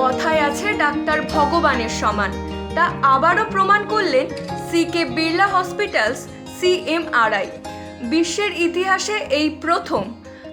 কথায় আছে ডাক্তার ভগবানের সমান। তা আবারও প্রমাণ করলেন C K Birla hospitals CMRI বিশ্বের ইতিহাসে এই প্রথম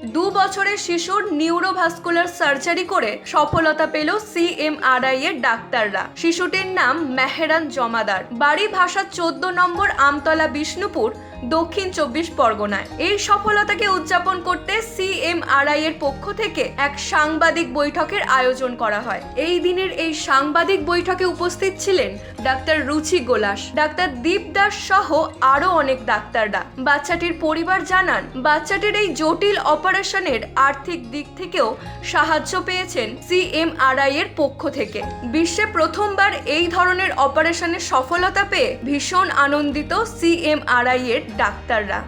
দু বছরের শিশুর নিউরোভাস্কুলার সার্জারি করে সফলতা পেল সিএমআরআই এর ডাক্তাররা। শিশুটির নাম মেহেরান জমাদার। বাড়ি ভাষা চোদ্দ নম্বর আমতলা বিষ্ণুপুর, দক্ষিণ চব্বিশ পরগনায়। এই সফলতাকে উদযাপন করতে সিএমআরআই এর পক্ষ থেকে এক সাংবাদিক বৈঠকের আয়োজন করা হয়। এই দিনের এই সাংবাদিক বৈঠকে উপস্থিত ছিলেন ডাক্তার রুচি গোলাস, ডাক্তার দীপ দাস সহ আরও অনেক ডাক্তাররা। বাচ্চাটির পরিবার জানান, বাচ্চাটির এই জটিল অপারেশনের আর্থিক দিক থেকেও সাহায্য পেয়েছেন সিএমআরআই এর পক্ষ থেকে। বিশ্বে প্রথমবার এই ধরনের অপারেশনের সফলতা পেয়ে ভীষণ আনন্দিত সিএমআরআই এর ডাক্তাররা।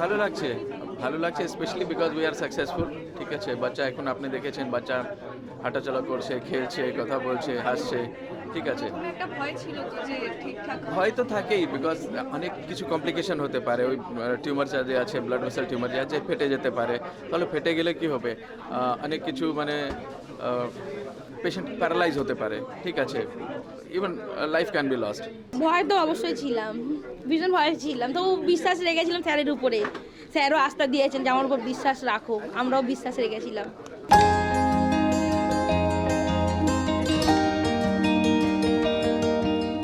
ভালো লাগছে? ভালো লাগছে specially because we are successful ঠিক আছে? বাচ্চা এখন আপনি দেখেছেন বাচ্চা হাঁটাচলা করছে খেলছে কথা বলছে হাসছে ঠিক আছে? ভয় তো থাকেই বিকজ অনেক কিছু কমপ্লিকেশন হতে পারে ওই টিউমার যে আছে ব্লাড ভেসেল টিউমার যে আছে ফেটে যেতে পারে। তাহলে ফেটে গেলে কি হবে? অনেক কিছু মানে পেশেন্ট প্যারালাইজ হতে পারে ঠিক আছে? Even life can be lost ভয় তো অবশ্যই ছিলাম। ভীষণ ভয় ছিলাম। তো বিশ্বাস রেখেছিলাম স্যারের উপরে। স্যারও আস্থা দিয়েছেন যে আমার উপর বিশ্বাস রাখো। আমরাও বিশ্বাস রেখেছিলাম।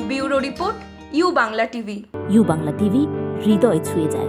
Bureau report U Bangla TV. U Bangla TV হৃদয় ছুঁয়ে যায়।